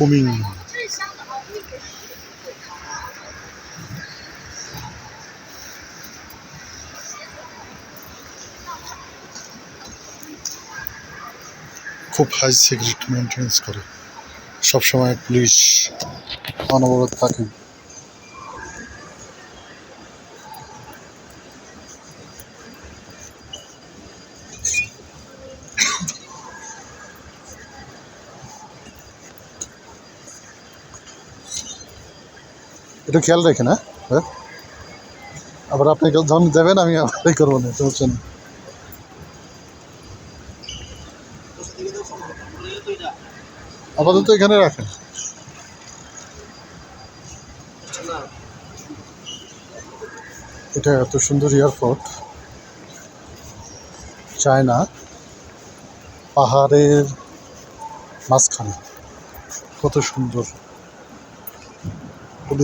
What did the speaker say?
Fuming. খুব high security maintenance করে সবসময় পুলিশ অনবরত থাকেন একটু খেয়াল রেখে না হ্যাঁ? আবার আপনি যখন দেবেন আমি আবার করব না নেই। আপাতত এখানে রাখেন। এটা এত সুন্দর এয়ারপোর্ট। চায়না। পাহাড়ের মাঝখানে। কত সুন্দর।